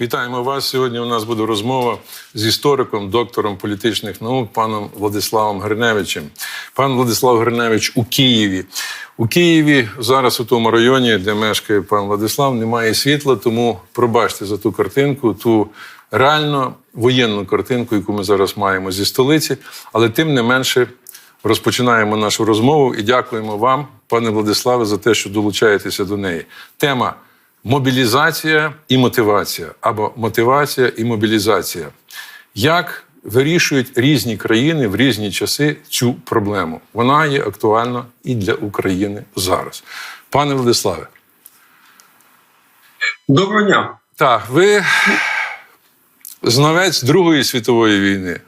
Вітаємо вас. Сьогодні у нас буде розмова з істориком, доктором політичних наук, паном Владиславом Гриневичем. Пан Владислав Гриневич у Києві. У Києві зараз у тому районі, де мешкає пан Владислав, немає світла, тому пробачте за ту картинку, ту реально воєнну картинку, яку ми зараз маємо зі столиці, але тим не менше. Розпочинаємо нашу розмову і дякуємо вам, пане Владиславе, за те, що долучаєтеся до неї. Тема мобілізація і мотивація або мотивація і мобілізація. Як вирішують різні країни в різні часи цю проблему? Вона є актуальна і для України зараз. Пане Владиславе, Доброго дня. так, ви знавець Другої світової війни.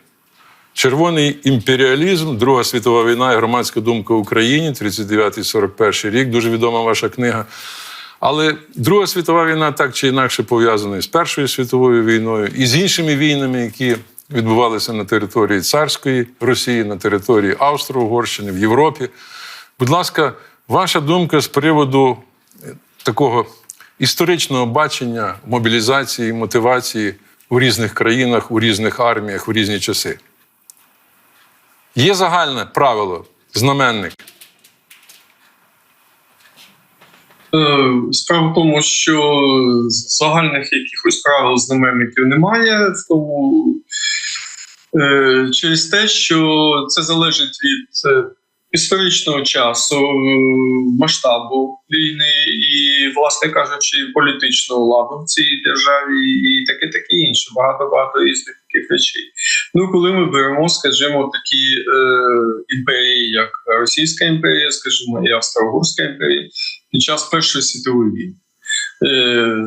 Червоний імперіалізм, Друга світова війна і громадська думка в Україні, 39-41 рік, дуже відома ваша книга. Але Друга світова війна так чи інакше пов'язана з Першою світовою війною, і з іншими війнами, які відбувалися на території царської Росії, на території Австро-Угорщини, в Європі. Будь ласка, ваша думка з приводу е, такого історичного бачення мобілізації, мотивації у різних країнах, у різних арміях, у різні часи. Є загальне правило, знаменник. Е, Справа в тому, що загальних якихось правил знаменників немає, в тому е, через те, що це залежить від е, історичного часу, е, масштабу війни і, власне кажучи, політичного ладу в цій державі, і таке таке інше. Багато багато різних таких речей. Ну, коли ми беремо, скажімо, такі е, імперії, як Російська імперія, скажімо, і Австро-Угорська імперія, під час Першої світової війни. Е,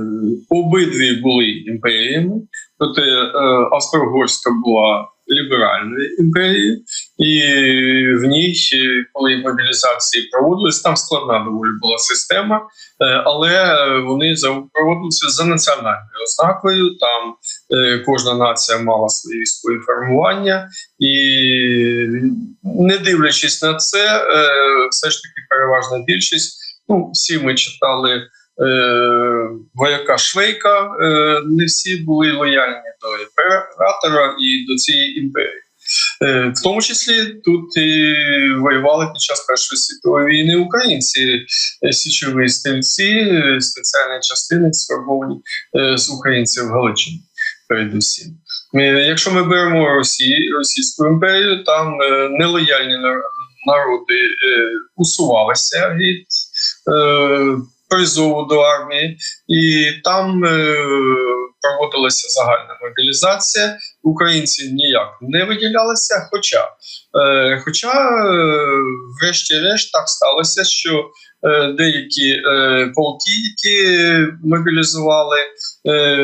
обидві були імперіями, проте е, Австро-Угорська була ліберальною імперією, і в ній, е, коли мобілізації проводились, там складна доволі була система, але вони проводилися за національною ознакою. Там кожна нація мала свої військові формування, і не дивлячись на це, все ж таки переважна більшість. Ну, всі ми читали е, вояка Швейка, е, не всі були лояльні до імператора і до цієї імперії. Е, в тому числі тут і воювали під час Першої світової війни українці, е, січові стрільці, е, спеціальні частини сформовані е, з українців Галичини. Передусім, Е, якщо ми беремо Росію, Російську імперію, там нелояльні нар- народи усувалися від призову до армії, і там е, проводилася загальна мобілізація. Українці ніяк не виділялися. Хоча, е, хоча, е, врешті-решт, так сталося, що е, деякі е, полки, які мобілізували е,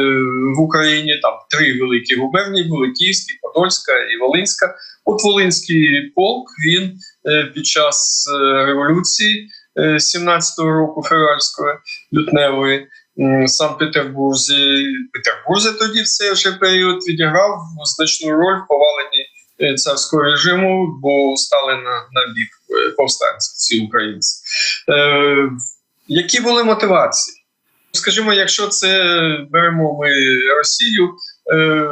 в Україні, там три великі губернії були: Київський, Подольська і Волинська. От Волинський полк він е, під час е, революції е, 17-го року февральської лютневої Санкт-Петербурзі. Петербурзі тоді в цей вже період відіграв значну роль в поваленні е, царського режиму, бо стали на, на бік е, повстанців ці українці. Е, які були мотивації? Скажімо, якщо це беремо ми Росію. Е,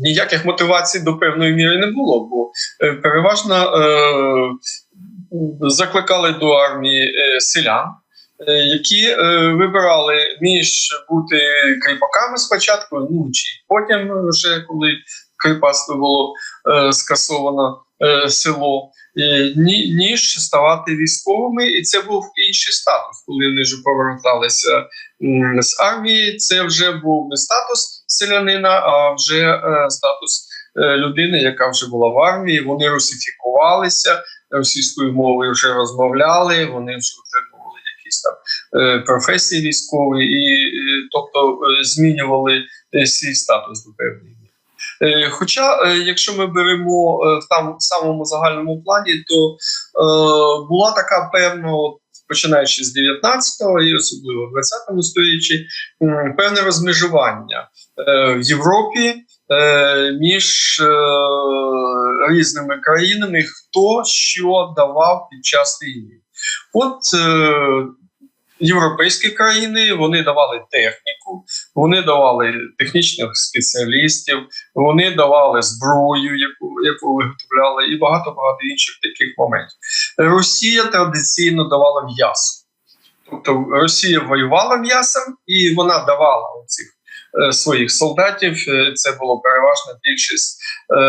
Ніяких мотивацій до певної міри не було, бо е, переважно е, закликали до армії е, селян, е, які е, вибирали між бути кріпаками спочатку, ну чи потім, вже коли кріпацтво було скасовано село, ні, ніж ставати військовими, і це був інший статус, коли вони вже поверталися з армії. Це вже був не статус селянина, а вже статус людини, яка вже була в армії. Вони русифікувалися російською мовою, вже розмовляли. Вони вже отримували якісь там е, професії військові, і е, тобто е, змінювали свій статус до певної. Хоча, якщо ми беремо в там самому загальному плані, то е, була така певна, починаючи з 19-го і особливо в 20-му сторіччі, певне розмежування е, в Європі між е, різними країнами, хто що давав під час війни. От е, європейські країни вони давали техніку. вони давали технічних спеціалістів, вони давали зброю, яку, яку виготовляли, і багато багато інших таких моментів. Росія традиційно давала м'ясо. Тобто Росія воювала м'ясом і вона давала цих своїх солдатів. Е, Це було переважна більшість е,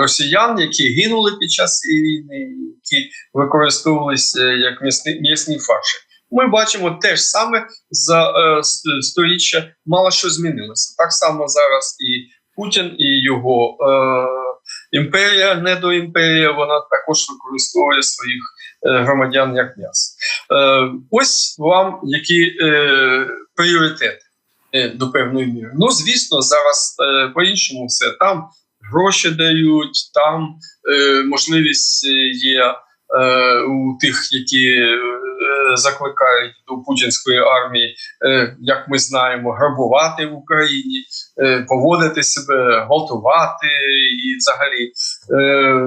росіян, які гинули під час війни, які використовувалися як м'ясні, фарші. Ми бачимо те ж саме за е, сторіччя мало що змінилося. Так само зараз і Путін, і його е, імперія, недоімперія, вона також використовує своїх е, громадян як м'ясо. Е, ось вам які е, пріоритети е, до певної міри. Ну, звісно, зараз е, по-іншому все. Там гроші дають, там е, можливість е, є е, у тих, які е, закликають до путінської армії, е, як ми знаємо, грабувати в Україні, е, поводити себе, гвалтувати і взагалі е,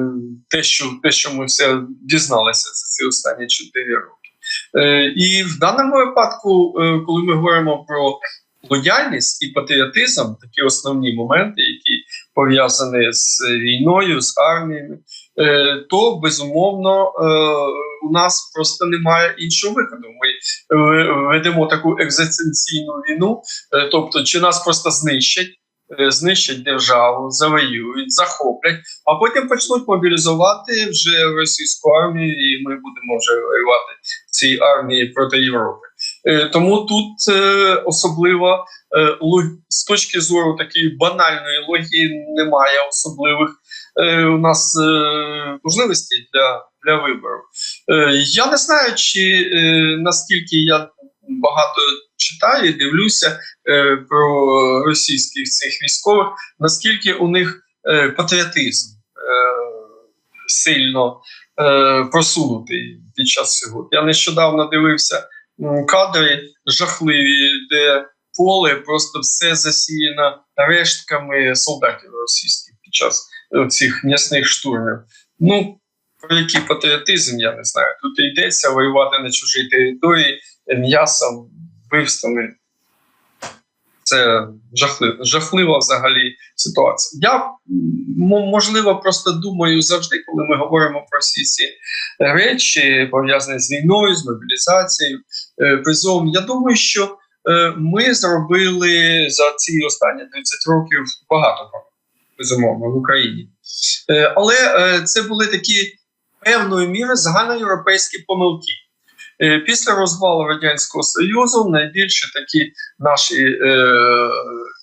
те, що, те, що ми все дізналися за ці останні 4 роки. Е, і в даному випадку, е, коли ми говоримо про лояльність і патріотизм, такі основні моменти, які пов'язані з війною, з армією, е, то безумовно е, у нас просто немає іншого виходу. Ми е, ведемо таку екзистенційну війну, е, тобто, чи нас просто знищать. е, Знищать державу, завоюють, захоплять, а потім почнуть мобілізувати вже російську армію, і ми будемо вже воювати цій армії проти Європи. Е, Тому тут е, особливо е, з точки зору такої банальної логіки немає особливих у нас можливостей для, для вибору. Я не знаю, чи наскільки я багато читаю дивлюся про російських цих військових, наскільки у них патріотизм сильно просунутий під час цього. Я нещодавно дивився кадри жахливі, де поле просто все засіяно рештками солдатів російських під час цих м'ясних штурмів. Ну про який патріотизм, я не знаю. Тут йдеться воювати на чужій території м'ясом, вбивствами. Це жахлива, жахлива взагалі ситуація. Я можливо просто думаю завжди, коли ми говоримо про всі ці речі, пов'язані з війною, з мобілізацією, е, призовом. Я думаю, що е, ми зробили за ці останні 30 років багато безумовно в Україні. Е, Але е, це були такі певною мірою загальноєвропейські помилки. Е, Після розвалу Радянського Союзу найбільше такі наші е,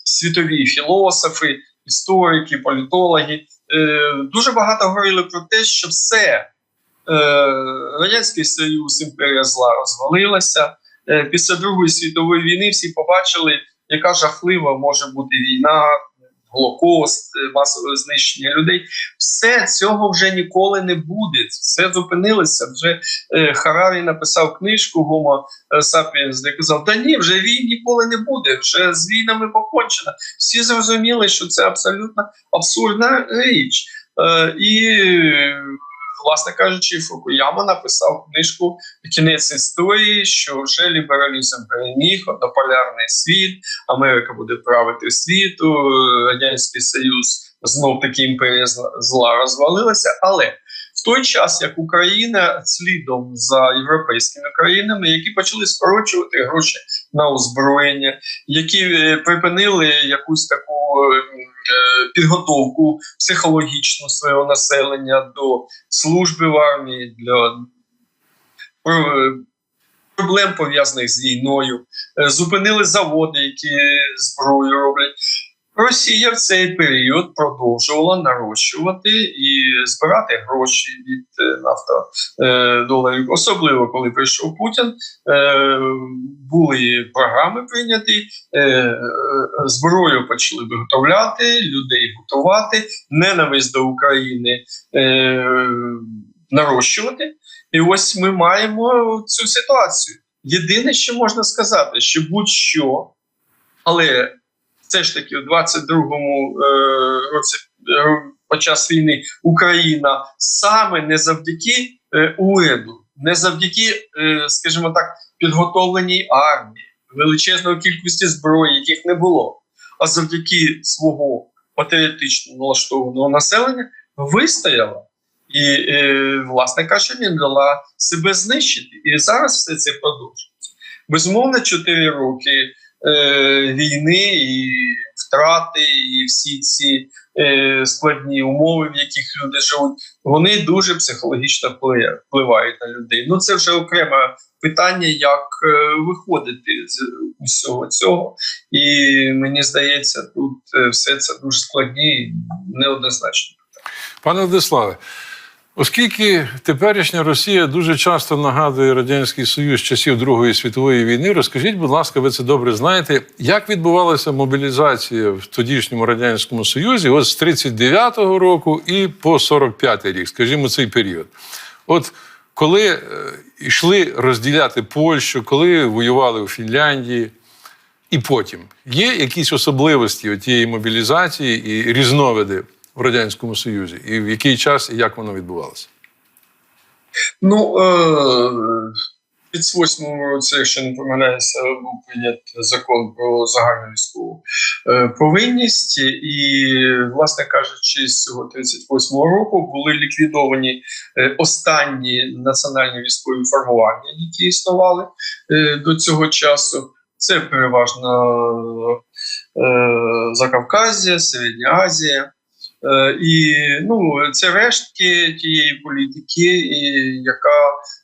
світові філософи, історики, політологи е, дуже багато говорили про те, що все е, Радянський Союз, імперія зла розвалилася. Е, після Другої світової війни всі побачили, яка жахлива може бути війна, Голокост, е, масове знищення людей. Все цього вже ніколи не буде. Все зупинилося. Вже е, Харарі написав книжку Гомо Сапіенс, де казав: Та ні, вже війн ніколи не буде, вже з війнами покончено. Всі зрозуміли, що це абсолютно абсурдна річ. Е, і, власне кажучи, Фукуяма написав книжку Кінець історії, що вже лібералізм переміг, однополярний світ, Америка буде правити світу, Радянський Союз знов таки імперія зла- розвалилася. Але в той час, як Україна слідом за європейськими країнами, які почали скорочувати гроші на озброєння, які е, припинили якусь таку підготовку психологічну свого населення до служби в армії, для е, проблем пов'язаних з війною, е, зупинили заводи, які зброю роблять. Росія в цей період продовжувала нарощувати і збирати гроші від е, нафтодоларів. Особливо коли прийшов Путін, е, були програми прийняті, е, е, зброю почали виготовляти, людей готувати, ненависть до України е, нарощувати. І ось ми маємо цю ситуацію. Єдине, що можна сказати, що будь-що, але все ж таки, у 22-му е, році е, під час війни Україна саме не завдяки е, уряду, не завдяки, скажімо так, підготовленій армії, величезної кількості зброї, яких не було, а завдяки свого патріотично налаштованого населення вистояла. І, власне кажучи, не дала себе знищити. І зараз все це продовжується. Безумовно, 4 роки е, війни і втрати, і всі ці е, складні умови, в яких люди живуть, вони дуже психологічно впливають- на людей. Ну це вже окреме питання, як е, виходити з усього цього. І мені здається, тут все це дуже складні і неоднозначно. Пане Владиславе, оскільки теперішня Росія дуже часто нагадує Радянський Союз часів Другої світової війни, розкажіть, будь ласка, ви це добре знаєте, як відбувалася мобілізація в тодішньому Радянському Союзі от з 39-го року і по 45-й рік, скажімо, цей період. От коли е, йшли розділяти Польщу, коли воювали у Фінляндії, і потім є якісь особливості тієї мобілізації і різновиди в Радянському Союзі, і в який час і як воно відбувалося? Ну, е, в 38 році, якщо не помиляюся, був прийнят закон про загальну військову е, повинність, і, власне кажучи, з цього 38 року були ліквідовані е, останні національні військові формування, які існували е, до цього часу. Це переважно Закавказія, Середня Азія. Е, І ну, це рештки тієї політики, і яка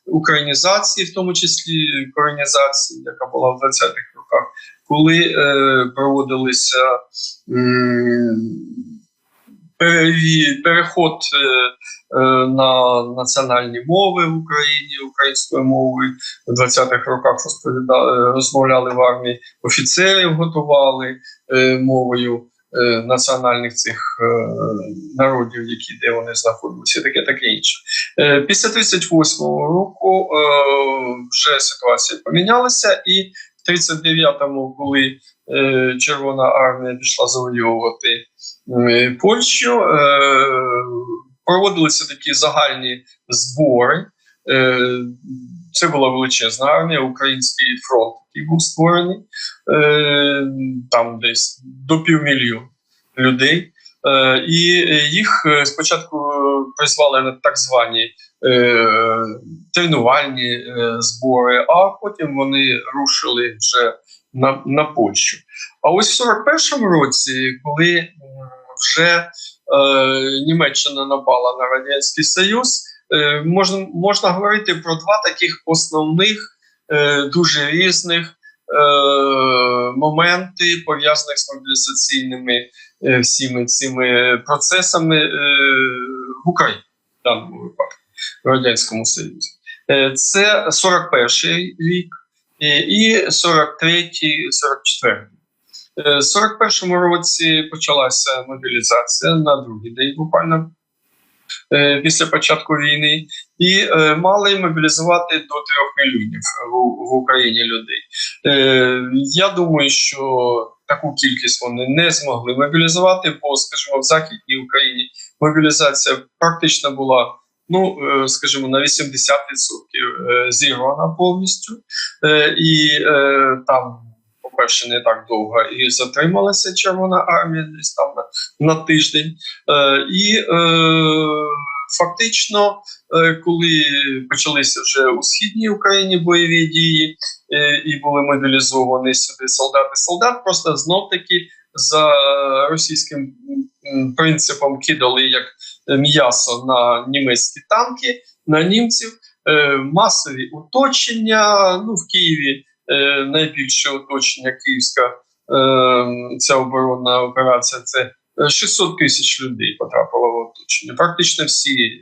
українізації, в тому числі коренізації, яка була в 20-х роках, коли е, проводилися переві- переход е, е, на національні мови в Україні українською мовою. В 20-х роках розповідали, розмовляли в армії, офіцерів готували е, мовою. е, національних цих е, народів, які де вони знаходилися, таке таке інше. Е, Після 38-го року е, вже ситуація помінялася, і в 39-му, коли е, Червона армія пішла завоювати е, Польщу, е, проводилися такі загальні збори. Е, Це була величезна армія, український фронт, який був створений е, там десь до півмільйона людей. Е, І їх спочатку призвали на так звані тренувальні збори, а потім вони рушили вже на, на Польщу. А ось в 41-му році, коли вже е, Німеччина напала на Радянський Союз, можна, можна говорити про два таких основних, е, дуже різних е, моменти, пов'язаних з мобілізаційними е, всіми цими процесами е, в Україні в даному випадку в Радянському Союзі. Е, Це 41-й рік е, і 43-й, 44-й. Е, В 41-му році почалася мобілізація на другий день буквально е, після початку війни, і е, мали мобілізувати до 3 мільйонів в, Україні людей. Е, Я думаю, що таку кількість вони не змогли мобілізувати, бо, скажімо, в Західній Україні мобілізація практично була. Ну, е, скажімо, на 80% е, зірвана повністю, Е, і е, там, по-перше, не так довго і затрималася Червона армія десь там на, на тиждень. Е, І е, фактично, е, коли почалися вже у східній Україні бойові дії е, і були мобілізовані сюди солдати, солдат просто знов таки за російським принципом кидали як м'ясо на німецькі танки, на німців. Е, масові оточення. Ну, в Києві найбільше оточення Київська е, ця оборонна операція це е, 600 тисяч людей потрапило в оточення. Практично всі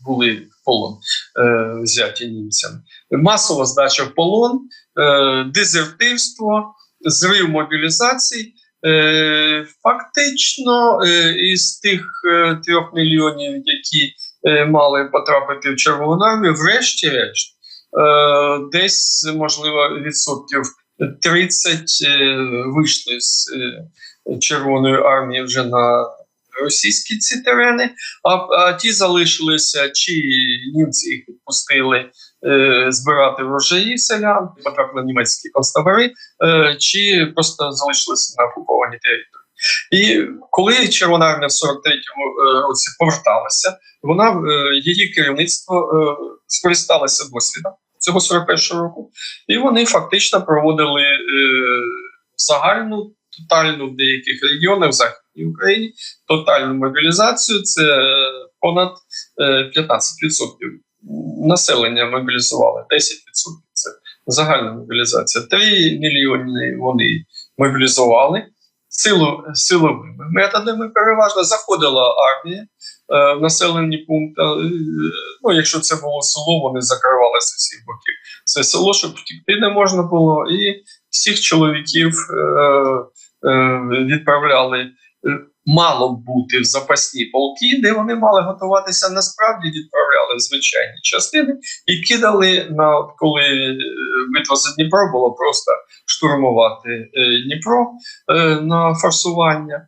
були в полон е, взяті німцями. Масова здача в полон, е, дезертирство, зрив мобілізації. Е, фактично, е, із тих е, трьох мільйонів, які е, мали потрапити в Червону армію, врешті-решт, е, десь, можливо, відсотків 30 е, вийшли з е, Червоної армії вже на російські ці терени, а, а ті залишилися, чи німці їх відпустили е, збирати врожаї селян, потрапили німецькі концтабори, е, чи просто залишилися на окупованій території. І коли Червона армія в 43-му е, році поверталася, вона е, її керівництво е, скористалося досвідом цього 41-го року, і вони фактично проводили загальну тотальну в деяких регіонах в Західній Україні тотальну мобілізацію. Це понад е, 15% населення мобілізували, 10% це загальна мобілізація. 3 мільйони вони мобілізували силу, силовими методами. Переважно заходила армія е, в населені пункти. Е, Ну, якщо це було село, вони закривалися з усіх боків. Це село, щоб втікти не можна було, і всіх чоловіків е, е, відправляли. Мало бути в запасні полки, де вони мали готуватися. Насправді відправляли в звичайні частини і кидали на от коли е, битва за Дніпро було просто штурмувати е, Дніпро е, на форсування.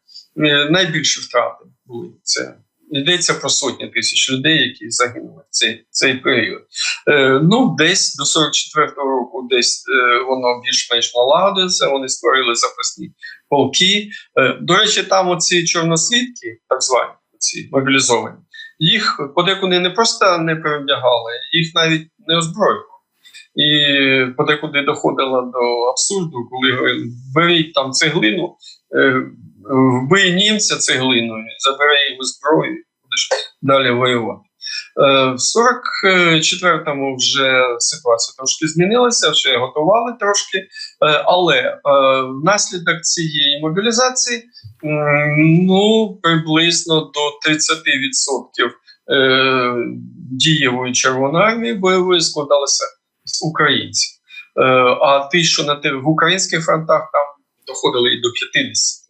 Найбільші втрати були це. Йдеться про сотні тисяч людей, які загинули в цей, цей період. Е, ну, десь до 44-го року, десь е, воно більш-менш налагодиться. Вони створили запасні полки. Е, до речі, там оці чорносвітки, так звані, ці мобілізовані, їх подекуди не просто не перевдягали, їх навіть не озброювали. І подекуди доходило до абсурду, коли беріть там цеглину, е, вбий німця цеглиною, забери його зброю, будеш далі воювати. Е, В 44-му вже ситуація трошки змінилася, вже готували трошки, е, але е, внаслідок цієї мобілізації ну, приблизно до 30% е, дієвої Червоної армії бойової складалися з українців. А ті, що на в українських фронтах там доходили і до 50%.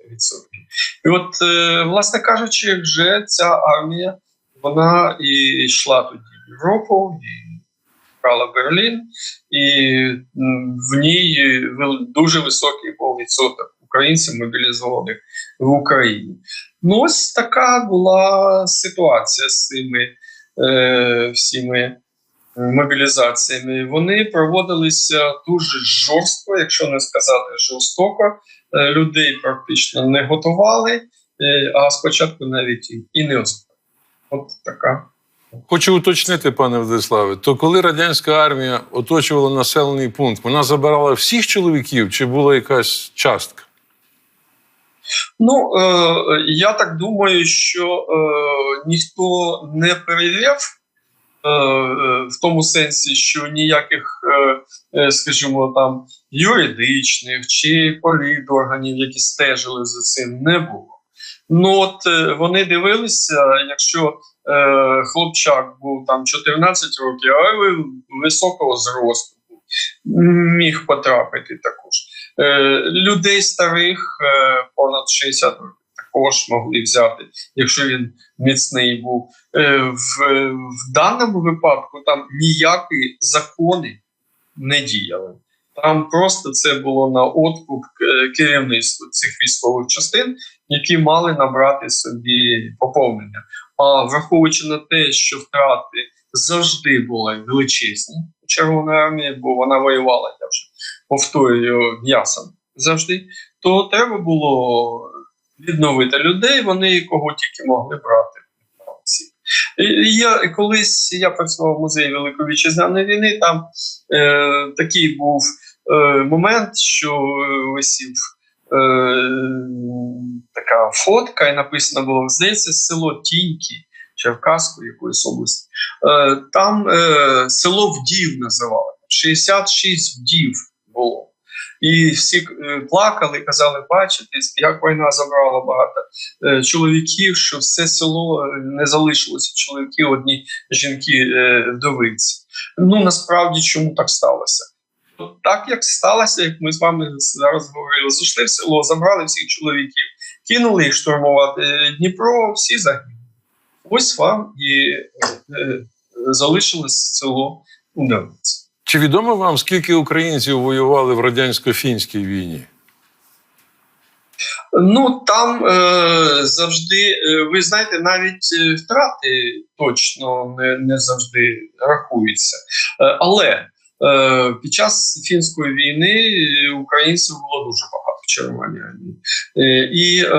І от, е, власне кажучи, вже ця армія вона і йшла тоді в Європу, і брала Берлін, і в ній дуже високий був відсоток українців мобілізованих в Україні. Ну, ось така була ситуація з цими е, всіми мобілізаціями. Вони проводилися дуже жорстко, якщо не сказати жорстоко. Е, Людей практично не готували, е, а спочатку навіть і- не озброїли. От така. Хочу уточнити, пане Владиславе, то коли радянська армія оточувала населений пункт, вона забирала всіх чоловіків чи була якась частка? Ну, е, я так думаю, що е, ніхто не перевіряв е, в тому сенсі, що ніяких, е, е, скажімо, там юридичних чи політорганів, які стежили за цим, не було. Ну от е, вони дивилися, якщо е, хлопчак був там 14 років, а ви високого зросту міг потрапити також. Е, людей старих е, понад 60 років також могли взяти, якщо він міцний був. Е, в, в даному випадку там ніякі закони не діяли. Там просто це було на откуп е, керівництва цих військових частин, які мали набрати собі поповнення. А враховуючи на те, що втрати завжди були величезні у Червоної армії, бо вона воювала, я вже повторюю, м'ясом завжди, то треба було відновити людей, вони кого тільки могли брати. Я колись я працював в музеї Великої Вітчизняної війни. Там е, такий був е, момент, що е, висів е, така фотка, і написано було здається, село Тіньки Черкаської якоїсь області. Е, там е, село вдів називали. 66 вдів було. І всі е, плакали, казали, бачите, як війна забрала багато е, чоловіків, що все село е, не залишилося чоловіків, одні жінки вдовиці. Ну насправді чому так сталося? Так як сталося, як ми з вами зараз говорили, зайшли в село, забрали всіх чоловіків, кинули їх штурмувати Дніпро, всі загинули. Ось вам і е, е, залишилось село Удавиці. Чи відомо вам, скільки українців воювали в радянсько-фінській війні? Ну там е, завжди, е, ви знаєте, навіть е, втрати точно не, не завжди рахуються. Е, але е, під час фінської війни українців було дуже багато в Червоній армії. І е,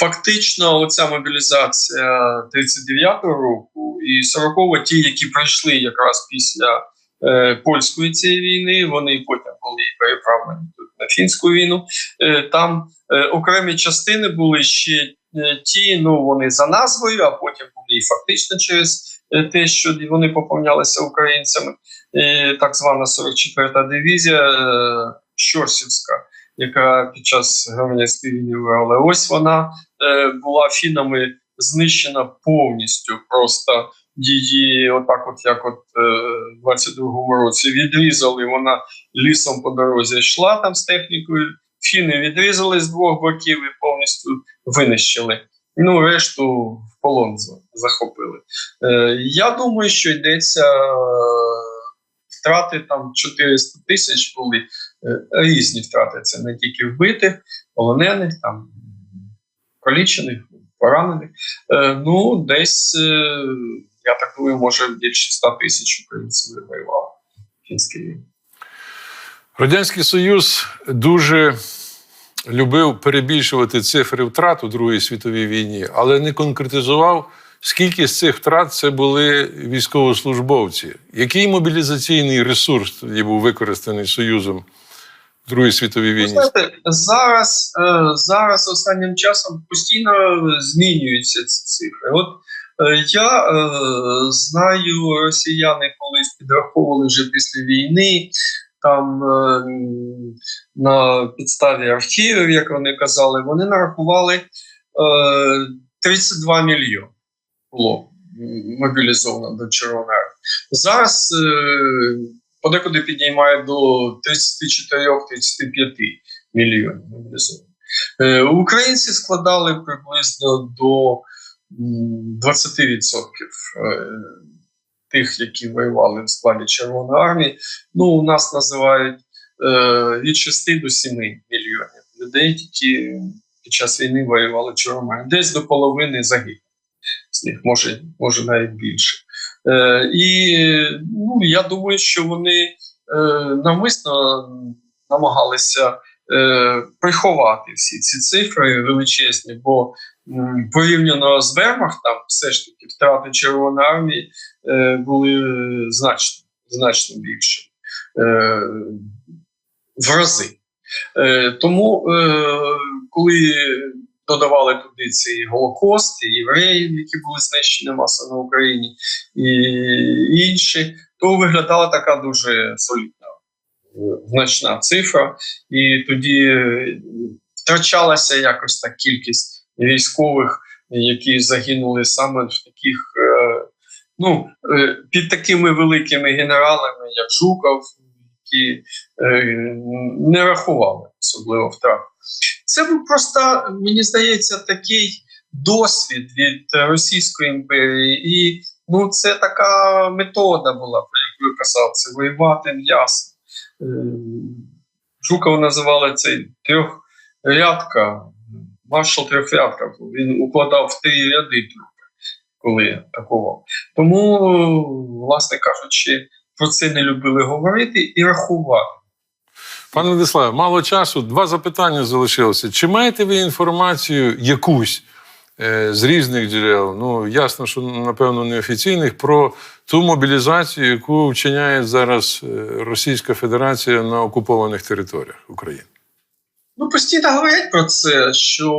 фактично, оця мобілізація 39-го року і 40-го, ті, які прийшли якраз після е, польської цієї війни, вони потім були переправлені тут на фінську війну. Е, там е, окремі частини були ще е, ті, ну вони за назвою, а потім були і фактично через е, те, що вони поповнялися українцями. Е, так звана 44-та дивізія е, Щорсівська, яка під час громадянської війни виграла. Ось вона е, була фінами знищена повністю. Просто її, отак, от як от е, 22-му році, відрізали. Вона лісом по дорозі йшла там з технікою. Фіни відрізали з двох боків і повністю винищили. Ну, решту в полон захопили. Е, я думаю, що йдеться е, втрати там 400 тисяч були різні втрати. Це не тільки вбитих, полонених, там полічених, поранених. Е, ну, десь, е, я так думаю, може більше 100 тисяч українців воювало в фінській війні. Радянський Союз дуже любив перебільшувати цифри втрат у Другій світовій війні, але не конкретизував, скільки з цих втрат це були військовослужбовці. Який мобілізаційний ресурс тоді був використаний Союзом Другій світовій війні? знаєте, зараз, е, зараз останнім часом постійно змінюються ці цифри. От е, я е, знаю, росіяни колись підраховували вже після війни. Там на підставі архівів, як вони казали, вони нарахували е, 32 мільйони було мобілізовано до Червоної. Зараз подекуди підіймає до 34-35 мільйонів мобілізованих. Е, Українці складали приблизно до м, 20% е, тих, які воювали в складі Червоної армії. Ну, у нас називають е, від 6 до 7 мільйонів людей, які під час війни воювали в Червоній армії. Десь до половини загиблих з них, може, може навіть більше. Е, і ну, я думаю, що вони е, навмисно намагалися е, приховати всі ці цифри величезні, бо порівняно з Вермахтом, все ж таки втрати Червоної армії були значно, значно більші е, в рази. Тому, коли додавали туди ці голокости, євреїв, які були знищені масово на Україні, і інші, то виглядала така дуже солідна, значна цифра, і тоді втрачалася якось та кількість військових, які загинули саме в таких. е, Ну, е, під такими великими генералами, як Жуков, які е, не рахували особливо втрат. Це був просто, мені здається, такий досвід від Російської імперії, і ну, це така метода була, про яку я казав, це воювати м'ясо. Е, Жуков називали цей трьохрядка, маршал трьохрядка. Він укладав в три ряди коли атакував. Тому, власне кажучи, про це не любили говорити і рахувати. Пане Владиславе, мало часу. Два запитання залишилося. Чи маєте ви інформацію якусь е, з різних джерел? Ну ясно, що напевно неофіційних, про ту мобілізацію, яку вчиняє зараз е, Російська Федерація на окупованих територіях України? Ну, постійно говорять про це, що,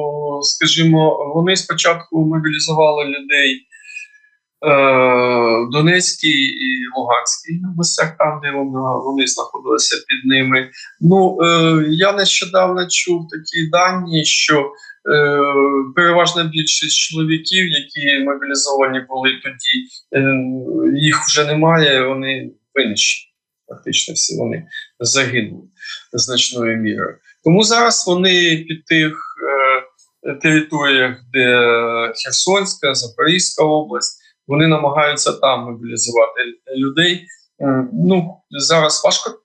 скажімо, вони спочатку мобілізували людей в Донецькій і Луганській областях, там, де вона, вони знаходилися під ними. Ну, е, я нещодавно чув такі дані, що е, переважна більшість чоловіків, які мобілізовані були тоді, е, їх вже немає, вони винищені. Фактично всі вони загинули значною мірою. Тому зараз вони під тих е, територіях, де Херсонська, Запорізька область, вони намагаються там мобілізувати людей. Е, ну зараз важко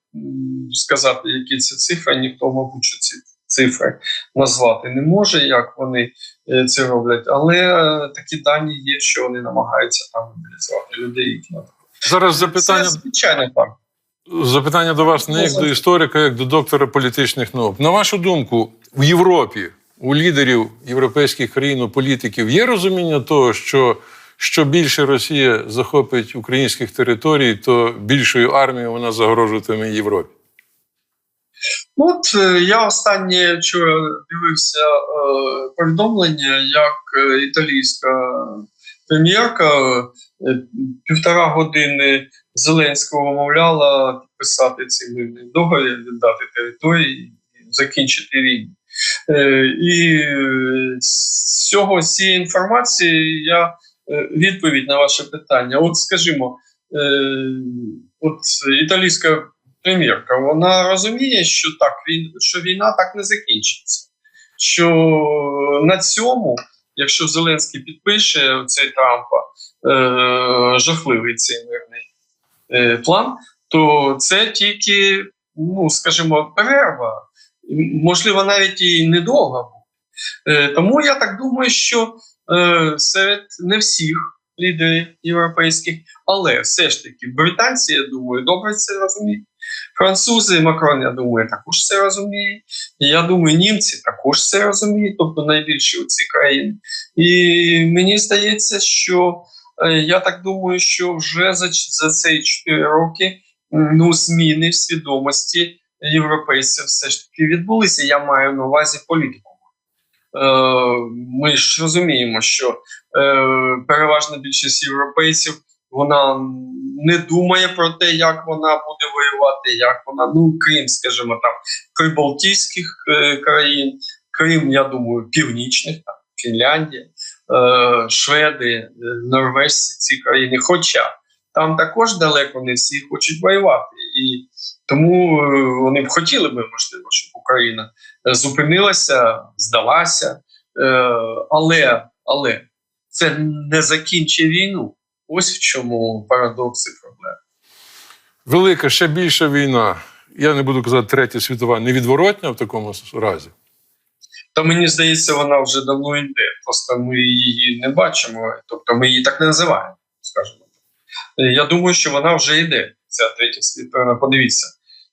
сказати, які це цифри, ніхто, мабуть, що ці цифри назвати не може, як вони е, це роблять, але е, такі дані є, що вони намагаються там мобілізувати людей. Зараз запитання, Це звичайно так. запитання до вас не як до історика, як до доктора політичних наук. На вашу думку, в Європі у лідерів європейських країн, у політиків є розуміння того, що що більше Росія захопить українських територій, то більшою армією вона загрожуватиме Європі. Ну, От е, я останнє вчора дивився е, повідомлення, як е, італійська прем'єрка е, півтора години Зеленського вмовляла підписати цей мирний договір, віддати території закінчити війну. Е, і з цього з цієї інформації я відповідь на ваше питання. От скажімо, е, от італійська прем'єрка, вона розуміє, що так що війна так не закінчиться. Що на цьому, якщо Зеленський підпише цей Трампа е, жахливий цей мирний е, план, то це тільки, ну скажімо, перерва, можливо, навіть і недовга буде. Е, тому я так думаю, що е, серед не всіх лідерів європейських, але все ж таки британці, я думаю, добре це розуміють. Французи, Макрон, я думаю, також це розуміє. Я думаю, німці також це розуміють, тобто найбільші у ці країни. І мені здається, що е, я так думаю, що вже за, за ці 4 роки ну, зміни в свідомості європейців все ж таки відбулися. Я маю на увазі політику. Е, ми ж розуміємо, що е, переважна більшість європейців вона не думає про те, як вона буде воювати, як вона, ну крім, скажімо, там прибалтійських е, країн, крім, я думаю, північних, там Фінляндія, Шведи, Норвежці, ці країни. Хоча там також далеко не всі хочуть воювати, і тому е, вони б хотіли би, можливо, щоб Україна е, зупинилася, здалася, е, але, але це не закінчить війну. Ось в чому парадокс і проблема. Велика, ще більша війна. Я не буду казати третя світова, невідворотня в такому разі. Та мені здається, вона вже давно йде. Просто ми її не бачимо, тобто ми її так не називаємо, Я думаю, що вона вже йде. Ця третя світова. Подивіться,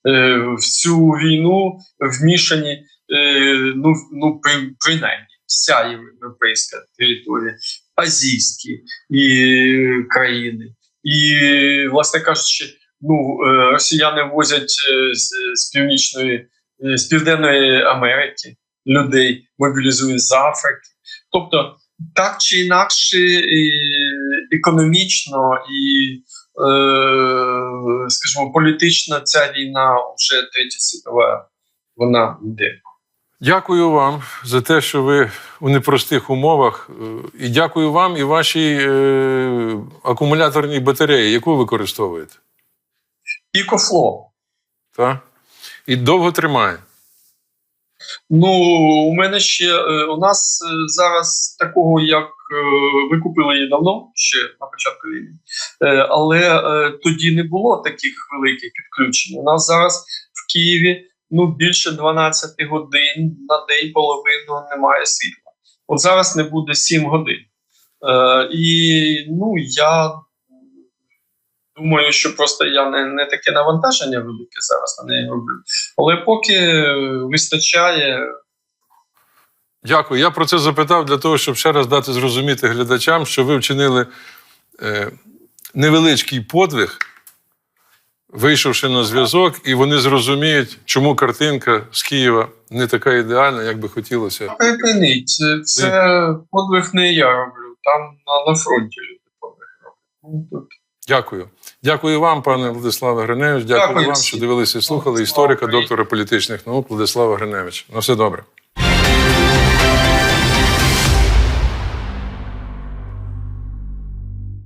Е, в цю війну вмішані, е, ну, ну принаймні, вся європейська територія, азійські і країни. І, власне кажучи, ну, е, росіяни возять е, з, з північної, е, з південної Америки людей, мобілізують з Африки. Тобто, так чи інакше, економічно і, е, скажімо, політично ця війна вже третя світова, вона йде. Дякую вам за те, що ви у непростих умовах. Е, І дякую вам і вашій е, акумуляторній батареї, яку ви використовуєте. Ікофло. Та? І довго тримає. Ну, у мене ще е, у нас е, зараз такого, як е, ви купили її давно, ще на початку війни, але тоді не було таких великих підключень. У нас зараз в Києві ну більше 12 годин на день половину немає світла. От зараз не буде 7 годин. І ну я думаю, що просто я не, не таке навантаження велике зараз на неї роблю. Але поки вистачає, Дякую. Я про це запитав для того, щоб ще раз дати зрозуміти глядачам, що ви вчинили е, невеличкий подвиг, вийшовши на зв'язок, і вони зрозуміють, чому картинка з Києва не така ідеальна, як би хотілося. припиніть. Це, це подвиг не я роблю, там на, на фронті люди подвиг роблять. Ну, Дякую. Дякую вам, пане Владиславе Гриневич. Дякую, Дякую вам, що дивилися і слухали історика, доктора політичних наук Владислава Гриневича. На все добре.